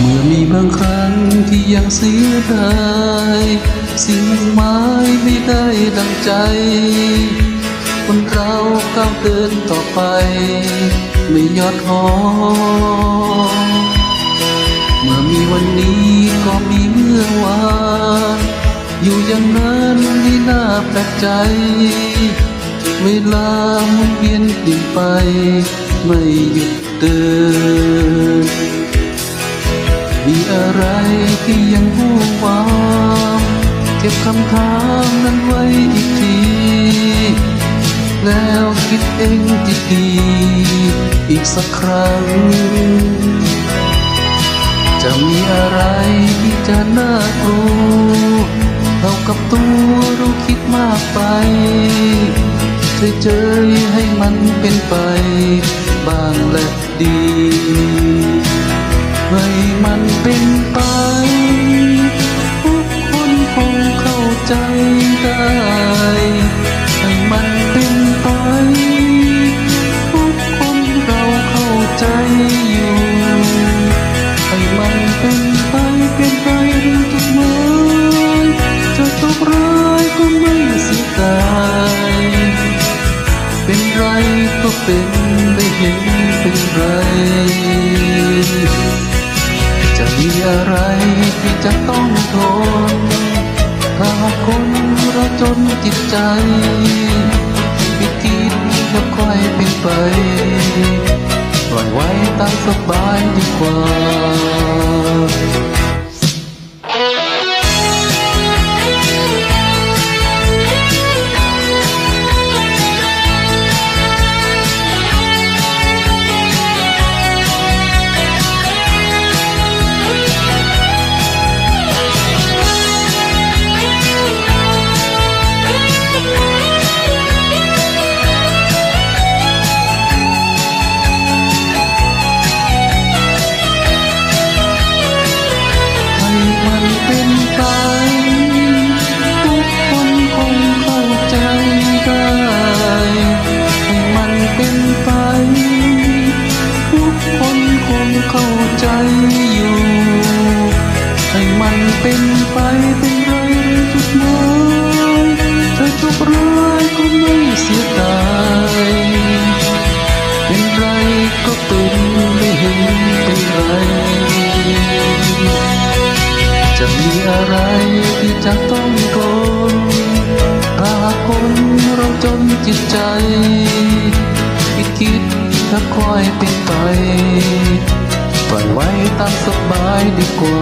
เมื่อมีบางครั้งที่ยังเสียดายสิ่งหมายไม่ได้ดังใจ คนเราก้าวเดินต่อไป ไม่ยอดท้อเมื่อมีวันนี้ก็มีเมื่อวานอยู่อย่างนั้นที่น่าแปลกใจ เวลาหมุนเวียนเปลี่ยนไป ไม่หยุดเดิน มีอะไรที่ยังหูวามเก็บคำถามนั้นไว้อีกที แล้วคิดเองดีๆอีกสักครั้ง จะมีอะไรที่จะน่ากลัวเท่ากับตัวเราคิดมากไปเฉยๆให้มันเป็นไปบ้างและดี ได้ให้มันเป็นไปทุกคนเราเข้าใจอยู่ให้มันเป็นไปเป็นไรหรือจุดหมายจะตกร้ายก็ไม่เสียดายเป็นไรก็เป็นได้เห็นเป็นไรจะมีอะไรที่จะต้องทน พาคนเราจนจิตใจ เป็นไป ทุกคนคงเข้าใจอยู่ ให้มันเป็นไปเป็นไรจุดหมายจะทุกข์ร้ายก็ไม่เสียดายเป็นไรก็เป็นไม่เห็นเป็นไร จะมีอะไรที่จะต้องทนถ้าคนเราจนจิตใจ คิดถ้าคอยเป็นไปปล่อยไว้ตามสบายดีกว่า